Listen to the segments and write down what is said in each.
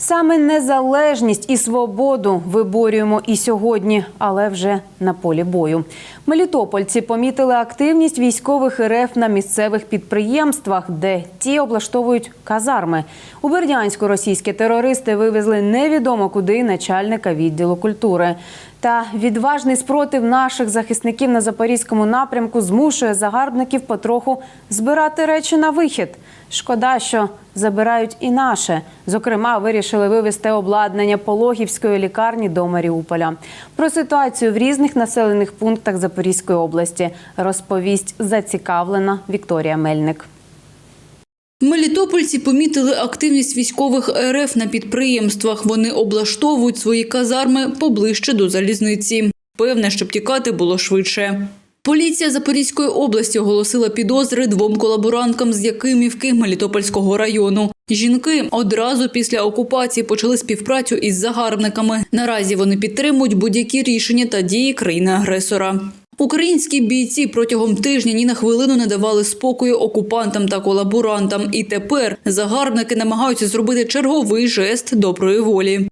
Саме незалежність і свободу виборюємо і сьогодні, але вже на полі бою. Мелітопольці помітили активність військових РФ на місцевих підприємствах, де ті облаштовують казарми. У Бердянську російські терористи вивезли невідомо куди начальника відділу культури. Та відважний спротив наших захисників на запорізькому напрямку змушує загарбників потроху збирати речі на вихід. Шкода, що забирають і наше. Зокрема, вирішили вивезти обладнання пологівської лікарні до Маріуполя. Про ситуацію в різних населених пунктах Запорізької області розповість зацікавлена Вікторія Мельник. Мелітопольці помітили активність військових РФ на підприємствах. Вони облаштовують свої казарми поближче до залізниці. Певне, щоб тікати було швидше. Поліція Запорізької області оголосила підозри двом колаборанткам з Якимівки Мелітопольського району. Жінки одразу після окупації почали співпрацю із загарбниками. Наразі вони підтримують будь-які рішення та дії країни-агресора. Українські бійці протягом тижня ні на хвилину не давали спокою окупантам та колаборантам. І тепер загарбники намагаються зробити черговий жест доброї волі.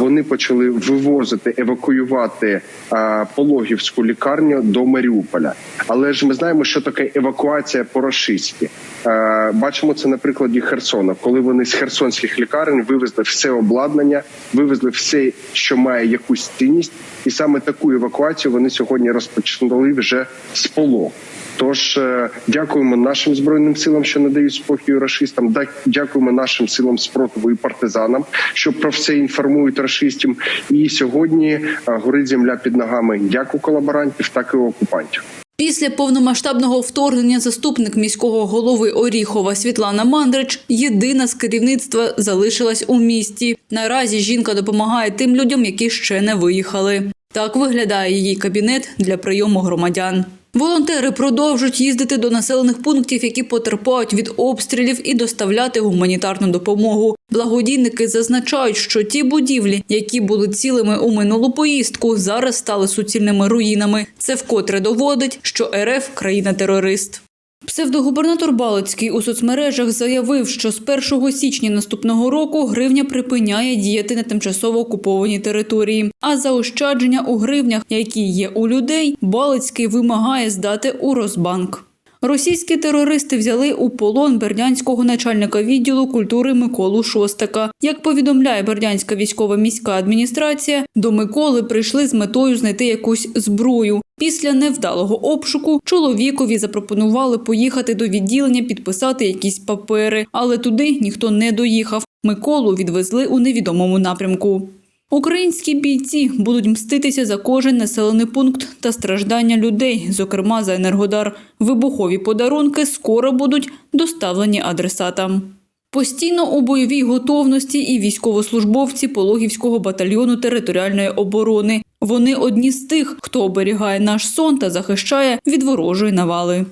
Вони почали вивозити, евакуювати а, пологівську лікарню до Маріуполя. Але ж ми знаємо, що таке евакуація по-рашистськи. Е, Бачимо це на прикладі Херсона, коли вони з херсонських лікарень вивезли все обладнання, вивезли все, що має якусь цінність, і саме таку евакуацію вони сьогодні розпочали вже з полог. Тож е, дякуємо нашим збройним силам, що надають спокій рашистам. Дякуємо нашим силам спротиву і партизанам, що про все інформують рашистів. І сьогодні е, горить земля під ногами як у колаборантів, так і у окупантів. Після повномасштабного вторгнення заступник міського голови Оріхова Світлана Мандрич єдина з керівництва залишилась у місті. Наразі жінка допомагає тим людям, які ще не виїхали. Так виглядає її кабінет для прийому громадян. Волонтери продовжують їздити до населених пунктів, які потерпають від обстрілів, і доставляти гуманітарну допомогу. Благодійники зазначають, що ті будівлі, які були цілими у минулу поїздку, зараз стали суцільними руїнами. Це вкотре доводить, що РФ країна-терорист. Псевдогубернатор Балицький у соцмережах заявив, що з 1 січня наступного року гривня припиняє діяти на тимчасово окупованій території. А заощадження у гривнях, які є у людей, Балицький вимагає здати у Росбанк. Російські терористи взяли у полон бердянського начальника відділу культури Миколу Шостака. Як повідомляє Бердянська військова міська адміністрація, до Миколи прийшли з метою знайти якусь зброю. Після невдалого обшуку чоловікові запропонували поїхати до відділення підписати якісь папери, але туди ніхто не доїхав. Миколу відвезли у невідомому напрямку. Українські бійці будуть мститися за кожен населений пункт та страждання людей, зокрема за енергодар. Вибухові подарунки скоро будуть доставлені адресатам. Постійно у бойовій готовності і військовослужбовці Пологівського батальйону територіальної оборони. Вони одні з тих, хто оберігає наш сон та захищає від ворожої навали.